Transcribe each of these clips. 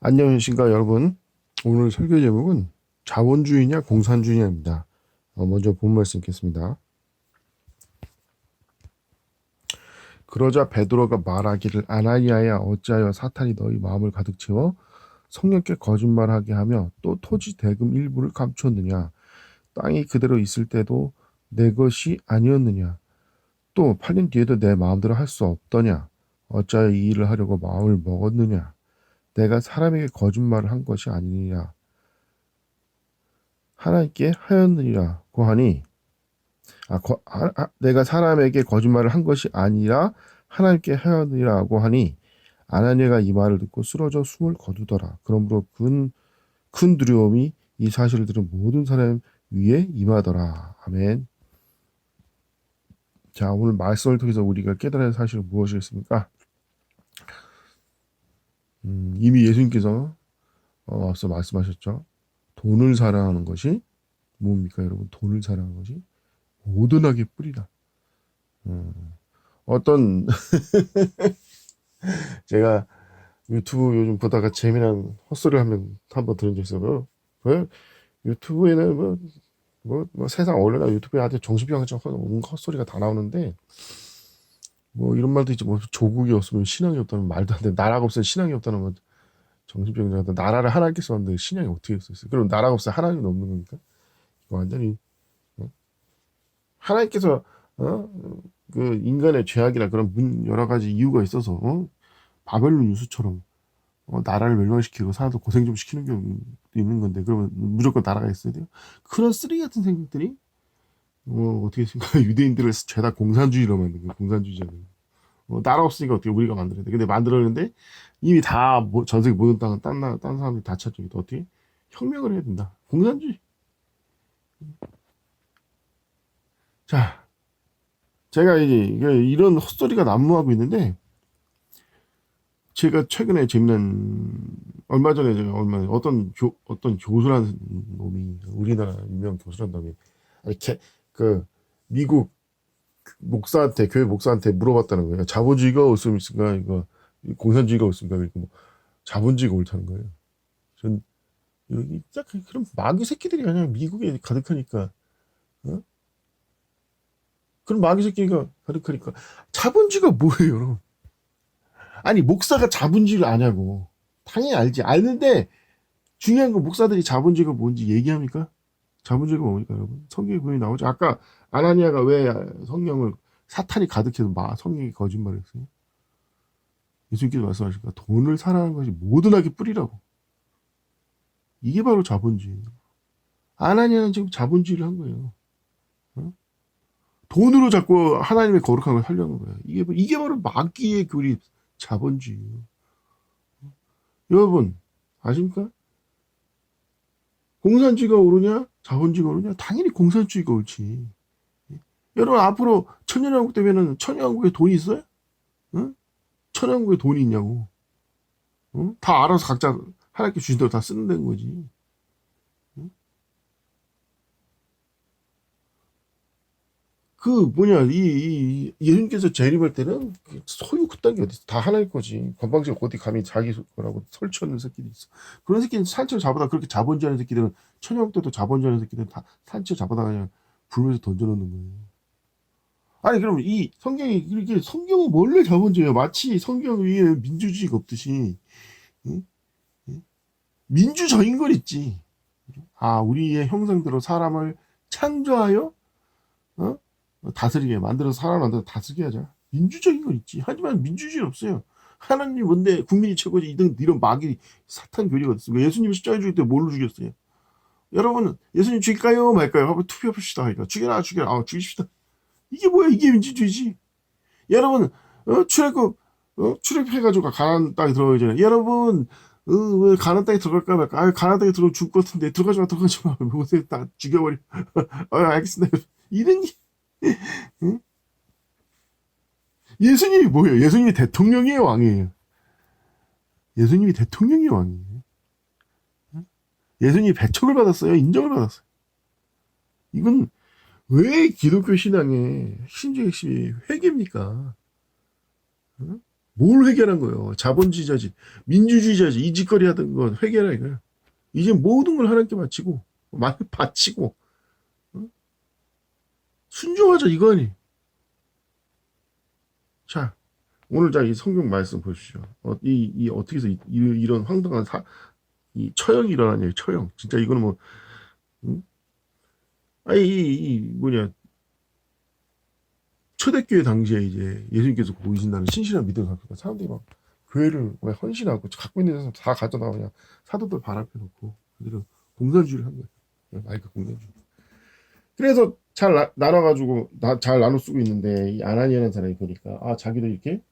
안녕하십니까 여러분. 오늘 설교 제목은 자본주의냐 공산주의냐입니다. 어, 먼저 본 말씀 읽겠습니다. 그러자 베드로가 말하기를 아나니아야 어찌하여 사탄이 너희 마음을 가득 채워 성령께 거짓말하게 하며 또 토지 대금 일부를 감추었느냐 땅이 그대로 있을 때도 내 것이 아니었느냐 또 8년 뒤에도 내 마음대로 할 수 없더냐 어찌하여 이 일을 하려고 마음을 먹었느냐 내가 사람에게 거짓말을 한 것이 아니니라 하나님께 하였느니라고 하니 아, 거, 아, 아, 내가 사람에게 거짓말을 한 것이 아니라 하나님께 하였느니라고 하니 아나니아가 이 말을 듣고 쓰러져 숨을 거두더라. 그러므로 큰, 큰 두려움이 이 사실을 들은 모든 사람 위에 임하더라. 아멘. 자, 오늘 말씀을 통해서 우리가 할 사실은 무엇이겠습니까? 음, 이미 예수님께서 어, 앞서 말씀하셨죠. 돈을 사랑하는 것이 뭡니까, 여러분? 돈을 사랑하는 것이 모든 악의 뿌리다. 음, 어떤 제가 유튜브 요즘 보다가 재미난 헛소리를 한번 한번 들은 적 있어요. 그 유튜브에는 뭐, 뭐, 뭐 세상 얼마나 유튜브에 아주 정신병처럼 온 헛소리가 다 나오는데 뭐 이런 말도 있지 뭐 조국이 없으면 신앙이 없다는 말도 안 돼. 나라가 없으면 신앙이 없다는 건 정신병자한테 나라를 하나님께 썼는데 신앙이 어떻게 있었어요? 그럼 나라가 없으면 하나님이 없는 겁니까? 완전히 어? 하나님께서 어? 그 인간의 죄악이나 그런 문 여러 가지 이유가 있어서 어? 바벨론 유수처럼 어, 나라를 멸망시키고 사람들 고생 좀 시키는 경우도 있는 건데 그러면 무조건 나라가 있어야 돼요? 그런 쓰레기 같은 생각들이 어, 어떻게 생각해 유대인들을 죄다 공산주의로 만든 거예요 공산주의자들. 어, 나라 없으니까 어떻게 우리가 만들어야 돼? 근데 만들었는데 이미 다 전 세계 모든 땅은 딴, 나, 딴 사람들이 다 찾으니까 어떻게? 혁명을 해야 된다. 공산주의. 자 제가 이제 이런 헛소리가 난무하고 있는데 제가 최근에 재밌는 얼마 전에 제가 얼마 전에 어떤 교 어떤 교수라는 놈이 우리나라 유명 교수란 놈이 이렇게 그 미국 목사한테 교회 목사한테 물어봤다는 거예요. 자본주의가 옳습니까? 이거 공산주의가 옳습니까? 뭐 자본주의가 옳다는 거예요. 전 여기 딱 그런 마귀 새끼들이 그냥 미국에 가득하니까 어? 그런 마귀 새끼가 가득하니까 자본주의가 뭐예요, 여러분? 아니 목사가 자본주의를 아냐고 당연히 알지 알는데 중요한 건 목사들이 자본주의가 뭔지 얘기합니까? 자본주의가 뭡니까 여러분? 성경에 분명히 나오죠. 아까 아나니아가 왜 성령을 사탄이 가득해서 마 성령이 거짓말을 했어요? 예수님께서 말씀하시니까 돈을 사랑하는 것이 모든 악의 뿌리라고. 이게 바로 자본주의예요. 아나니아는 지금 자본주의를 한 거예요. 어? 돈으로 자꾸 하나님의 거룩한 걸 하려는 거예요. 이게, 이게 바로 마귀의 교리 자본주의예요. 여러분 아십니까? 공산주의가 오르냐 자본주의가 오르냐 당연히 공산주의가 옳지. 여러분 앞으로 천년왕국 되면은 천년왕국에 돈이 있어요? 응? 천년왕국에 돈이 있냐고. 응? 다 알아서 각자 하나님께 주신 대로 다 쓰는 거지. 그 뭐냐 이, 이 예수님께서 재림할 때는 소유 그딴 게 어디 있어 다 하나일 거지 건방지게 어디 감히 자기 거라고 설치하는 새끼도 있어 그런 새끼는 산채로 잡아다 그렇게 자본주의하는 새끼들은 천영 때도 자본주의하는 새끼들은 다 산채로 잡아다 그냥 불면서 던져놓는 거예요 아니 그럼 이 성경이 이렇게 성경은 원래 자본주의야 마치 성경 위에 민주주의가 없듯이 응? 응? 민주적인 걸 있지 아 우리의 형상대로 사람을 창조하여 어? 다스리게 만들어서 만들어 다스리게 하자. 민주적인 건 있지. 하지만 민주주의는 없어요. 하나님 뭔데 국민이 최고지 이런 이런 마귀 사탄 교리가 어딨습니까? 예수님 십자가 죽일 때 뭘로 죽였어요? 여러분 예수님 죽일까요 말까요? 한번 투표합시다. 그러니까 죽여라 죽여라. 아 죽이십시다. 이게 뭐야? 이게 민주주의지. 여러분 어, 출애굽 어, 출애굽해가지고 가나안 땅에 들어가기 전에 여러분 어, 왜 가나안 땅에 들어갈까 말까? 아 가나안 땅에 들어가면 죽을 것 같은데 들어가지 마 들어가지 마. 모세 다 죽여버려. 아 알겠습니다. 이런 게 응? 예수님이 뭐예요? 예수님이 대통령이에요, 왕이에요? 예수님이 대통령이 왕이에요. 예수님이 배척을 받았어요, 인정을 받았어요. 이건 왜 기독교 신앙의 핵심중 핵심이 회개입니까? 응? 뭘 회개하는 거예요? 자본주의자지, 민주주의자지, 이 짓거리 하던 거 회개라 이거야. 이제 모든 걸 하나님께 바치고, 말 바치고, 어? 순종하자 이거니. 자, 오늘 자이 성경 말씀 보십시오. 어, 이, 이 어떻게 해서 이, 이- 이 런 황당한 사, 이 처형이 일어나냐, 처형. 진짜 이거는 뭐, 응? 아니, 이, 이 뭐냐, 초대교회 당시에 이제 예수님께서 보이신다는 신실한 믿음을 갖고 사람들이 막 교회를 왜 헌신하고 갖고 있는 데서 다 가져다 그냥 사도들 발 앞에 놓고 그들은 공산주의를 한 거예요. 마이크 공산주의. 그래서 잘 나, 나눠가지고 나, 잘 나눠 쓰고 있는데 이 아나니아라는 사람이 보니까 아 자기도 이렇게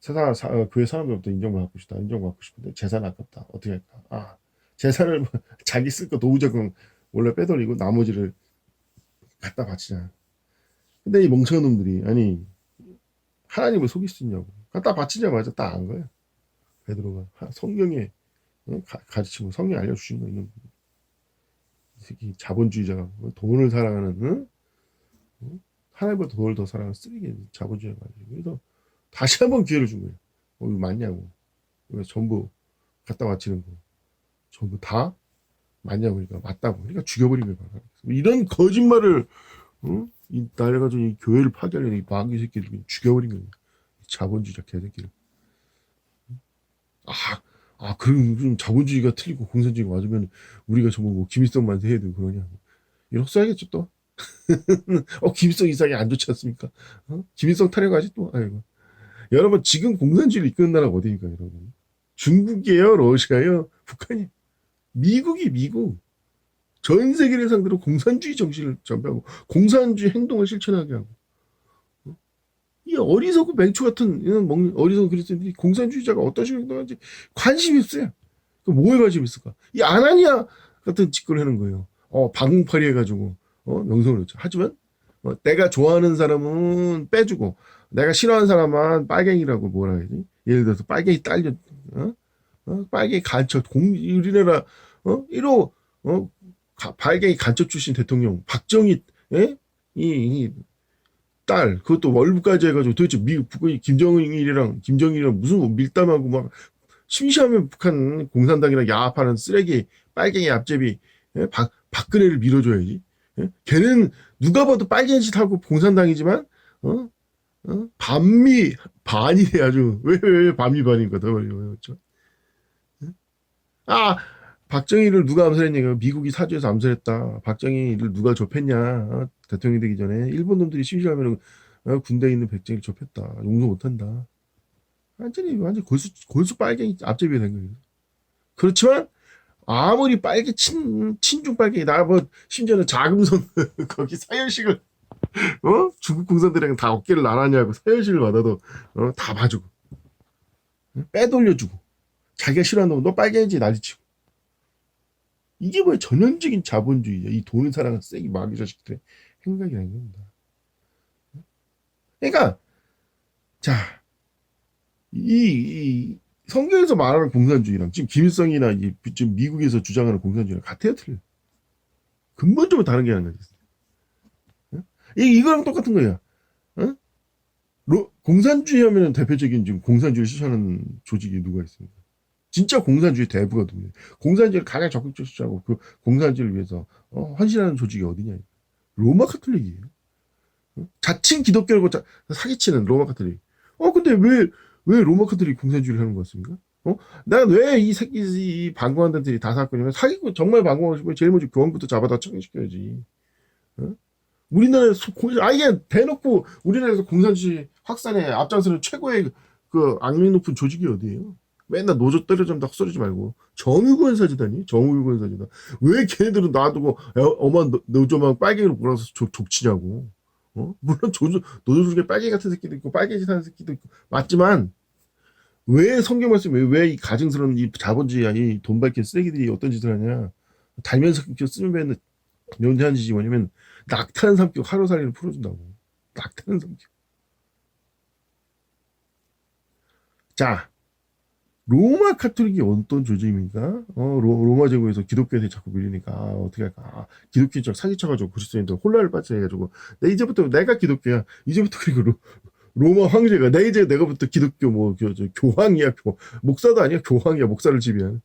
세상 사, 어, 교회 사람들부터 인정받고 싶다 인정받고 싶은데 재산 아깝다. 어떻게 할까? 아 재산을 뭐 자기 쓸거 도우자금 원래 빼돌리고 나머지를 갖다 바치자. 근데 이 멍청한 놈들이 아니 하나님을 속일 수 있냐고. 갖다 바치자마자 딱 안 거야 베드로가. 하- 성경에 어? 가, 가르치고 성경 알려주신 거 있는 이 새끼 자본주의자가 뭐 돈을 사랑하는 응? 응? 하나님보다 돈을 더 사랑하는 쓰레기 자본주의가 가지고 그래서 다시 한번 기회를 준 거예요 어, 이거 맞냐고 이거 전부 갖다 바치는 거 전부 다 맞냐고 그러니까 맞다고 그러니까 죽여버린 거예요. 이런 거짓말을 응? 이 날려가지고 이 교회를 파괴하려는 이 마귀 그냥 죽여버린 거예요. 이 자본주의자 개새끼를. 아, 아, 그럼 좀 자본주의가 틀리고 공산주의가 맞으면 우리가 전부 뭐 김일성 만세 해야 되고 그러냐. 이렇게 써야겠죠 또. 어, 김일성 이상이 안 좋지 않습니까? 어? 김일성 타령하지 또. 아이고. 여러분 지금 공산주의를 이끄는 나라가 어디입니까 여러분? 중국이에요, 러시아예요, 북한이. 미국이 미국. 전 세계를 상대로 공산주의 정신을 전배하고 공산주의 행동을 실천하게 하고 어? 이 어리석고 맹추 같은 이런 어리석은 그리스도인들이 공산주의자가 어떤 식으로 행동하는지 관심이 없어요. 그 뭐에 관심이 있을까? 이 아나니아 같은 짓거리 하는 거예요. 어 방공팔이 해가지고 어 명성을 얻죠. 하지만 어, 내가 좋아하는 사람은 빼주고 내가 싫어하는 사람만 빨갱이라고 뭐라 해야지? 예를 들어서 빨갱이 딸려 어? 어? 빨갱이 간첩 공 우리나라 어 1호 어 가- 발갱이 간첩 출신 대통령 박정희 예? 이, 이 딸, 그것도 월북까지 해가지고 도대체 미, 북- 김정일이랑, 김정일이랑 무슨 뭐 밀담하고 막, 심시하면 북한 공산당이랑 야합하는 쓰레기, 빨갱이 앞제비, 예? 박, 박근혜를 밀어줘야지. 예? 걔는 누가 봐도 빨갱이 짓 하고 공산당이지만, 어? 어? 반미, 반이래 아주. 왜, 왜, 왜 반미 반인가, 더 어려워요. 아, 박정희를 누가 암살했냐? 미국이 사주에서 암살했다. 박정희를 누가 접했냐? 어? 대통령이 되기 전에 일본 놈들이 심심하면 어, 군대에 있는 백정희를 접했다. 용서 못한다. 완전히 완전 골수 골수 빨갱이 앞제비가 된 거예요. 그렇지만 아무리 빨개 친 친중 빨갱이 나 뭐 심지어는 자금성 거기 사연식을 어 중국 공산들이랑 다 어깨를 나란히하고 사연식을 받아도 어, 다 봐주고 응? 빼돌려주고 자기가 싫어하는 놈너 빨갱이지 난리치고 이게 뭐야 전형적인 자본주의야 이 돈을 사랑하는 쓰레기 마귀 자식들의 행각이라는 겁니다 그러니까 자 이, 이 성경에서 말하는 공산주의랑 지금 김일성이나 이, 지금 미국에서 주장하는 공산주의랑 같아요 틀려 근본적으로 다른 게 있어요 응? 이 이거랑 똑같은 응? 로- 공산주의 하면 대표적인 지금 공산주의를 실천하는 조직이 누가 있습니까? 진짜 공산주의 누구냐? 공산주의를 가장 적극적으로 주장하고 그 공산주의를 위해서 어, 헌신하는 조직이 어디냐? 로마 카톨릭이에요. 어? 자칭 기독교라고 자- 사기치는 로마 카톨릭. 어 근데 왜 왜 로마 카톨릭 공산주의를 하는 것 같습니까? 어? 난 왜 이 새끼 이 방공한단들이 다 사건이면 사기고 정말 싶으면 제일 먼저 교황부터 잡아다 처형시켜야지. 어? 우리나라에서 공- 아예 대놓고 우리나라에서 공산주의 확산에 앞장서는 최고의 그 악명 높은 조직이 어디예요? 맨날 노조 때려좀 다 헛소리지 말고. 정유권 사지다니? 정유권 사지다. 왜 걔네들은 놔두고 어- 노- 노조만 빨갱이로 몰아서 족, 족치냐고. 어? 물론 조조, 노조 중에 빨갱이 같은 새끼도 있고 빨갱이 짓 하는 새끼도 있고. 맞지만 왜 성경 말씀에 왜이 가증스러운 이 자본주의야 이 돈 밝힌 쓰레기들이 어떤 짓을 하냐. 달면서 쓰면 연대한 짓이 뭐냐면 낙타는 성격 하루살이를 풀어준다고. 낙타는 성격 자 로마 카톨릭이 어떤 조직입니까? 어, 로, 로마 제국에서 기독교에 자꾸 밀리니까 아, 어떻게 할까? 아, 기독교인적 사기쳐가지고 그리스도인들 혼란을 빠져해가지고 내 이제부터 내가 기독교야. 이제부터 그리고 로, 로마 황제가 내 이제 내가 부터 기독교 뭐 교, 저, 교황이야 교 목사도 아니야 교황이야 목사를 지배하는